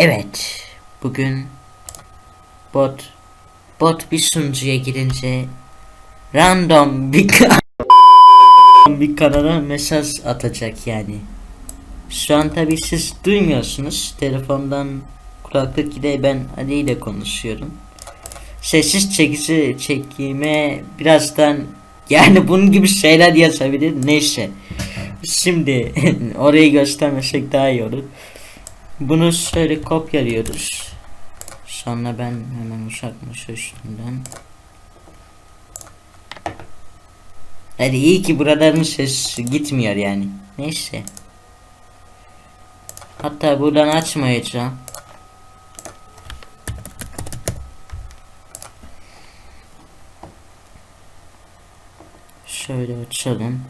Evet. Bugün bot bot bir sunucuya girince random bir bir kanala mesaj atacak yani. Şu an tabi siz duymuyorsunuz. Telefondan kulaklık ile ben Ali ile konuşuyorum. Sessiz çekici çekime birazdan yani bunun gibi şeyler yazabilir. Neyse. Şimdi orayı göstermesek daha iyi olur. Bunu şöyle kopyalıyoruz. Sonra ben hemen uşakmış üstünden. Hadi iyi ki buraların ses gitmiyor yani. Neyse. Hatta buradan açmayacağım. Şöyle açalım.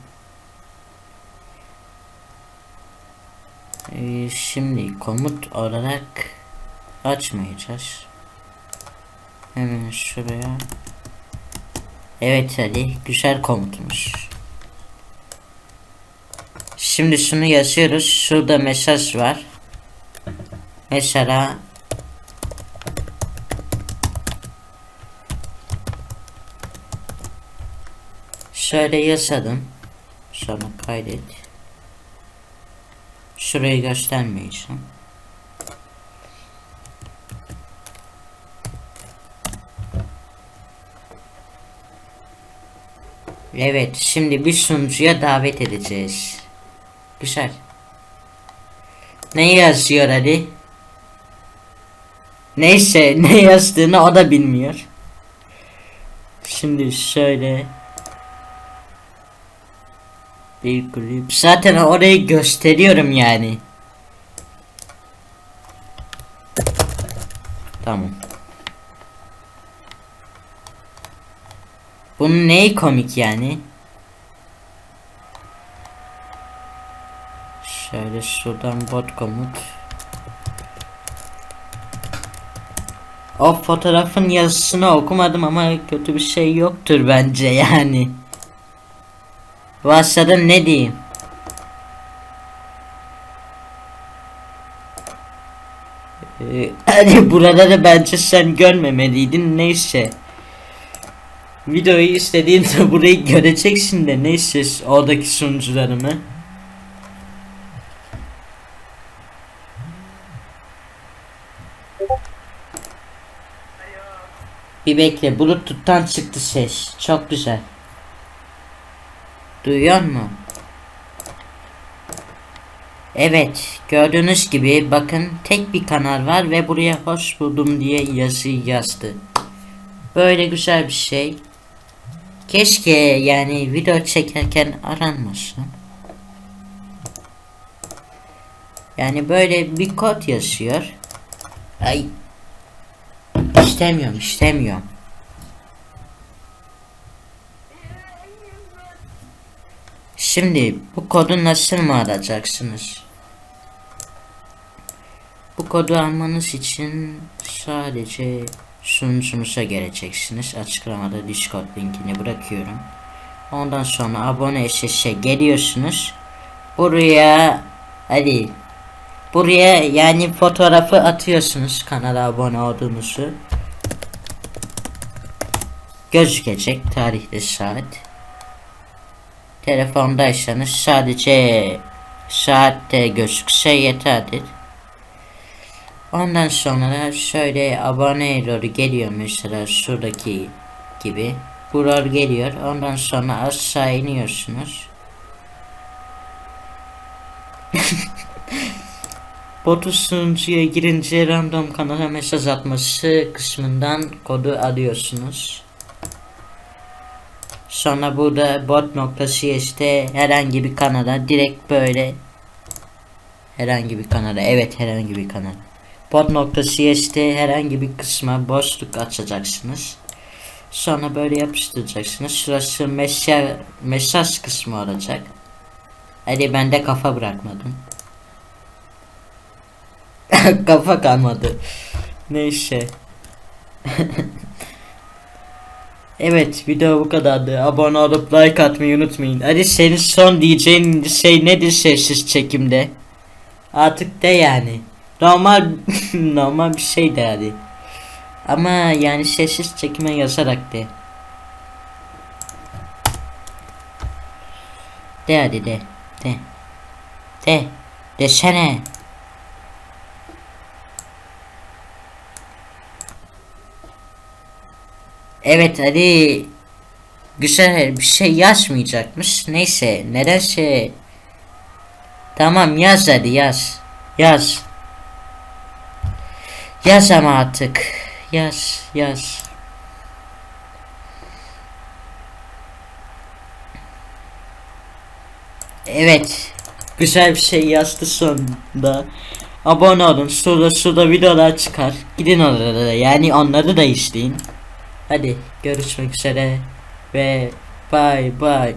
Ee, şimdi komut olarak açmayacağız. Hemen şuraya. Evet hadi güzel komutmuş. Şimdi şunu yazıyoruz. Şurada mesaj var. Mesela Şöyle yazalım. Sonra kaydet. Şurayı göstermeyeceğim. Evet, şimdi bir sunucuya davet edeceğiz. Güzel. Ne yazıyor Ali? Neyse, ne yazdığını o da bilmiyor. Şimdi şöyle bir kulüp. Zaten orayı gösteriyorum yani. Tamam. Bunun neyi komik yani? Şöyle şuradan bot komut. O fotoğrafın yazısını okumadım ama kötü bir şey yoktur bence yani. Da ne diyeyim? Hani buraları bence sen görmemeliydin neyse. Videoyu istediğinde burayı göreceksin de neyse oradaki sunucularımı. Bir bekle bluetooth'tan çıktı ses. Çok güzel. Duyuyor mu? Evet, gördüğünüz gibi bakın tek bir kanal var ve buraya hoş buldum diye yazı yazdı. Böyle güzel bir şey. Keşke yani video çekerken aranmasın. Yani böyle bir kod yazıyor. Ay. İstemiyorum, istemiyorum. Şimdi bu kodu nasıl mı alacaksınız? Bu kodu almanız için sadece sunucumuza geleceksiniz. Açıklamada Discord linkini bırakıyorum. Ondan sonra abone SS'e geliyorsunuz. Buraya hadi buraya yani fotoğrafı atıyorsunuz kanala abone olduğunuzu. Gözükecek tarihli saat. Telefondaysanız sadece saatte gözükse yeterdir. Ondan sonra şöyle abone error'u geliyor mesela şuradaki gibi. Bu error geliyor. Ondan sonra aşağı iniyorsunuz. Botu sunucuya girince random kanala mesaj atması kısmından kodu alıyorsunuz. Sonra burada bot.cs'te herhangi bir kanala direkt böyle herhangi bir kanala evet herhangi bir kanal bot.cs'te herhangi bir kısma boşluk açacaksınız. Sonra böyle yapıştıracaksınız. Şurası mesaj, mesaj kısmı olacak. Hadi ben de kafa bırakmadım. kafa kalmadı. Neyse. Evet video bu kadardı. Abone olup like atmayı unutmayın. Hadi senin son diyeceğin şey nedir sessiz çekimde? Artık de yani. Normal normal bir şey de hadi. Ama yani sessiz çekime yazarak de. De hadi de. De. De. Desene. Evet hadi. Güzel bir şey yazmayacakmış. Neyse nedense. Tamam yaz hadi yaz. Yaz. Yaz ama artık. Yaz yaz. Evet. Güzel bir şey yazdı sonunda. Abone olun. Şurada şurada videolar çıkar. Gidin orada da yani onları da izleyin. Hadi görüşmek üzere ve bye bye.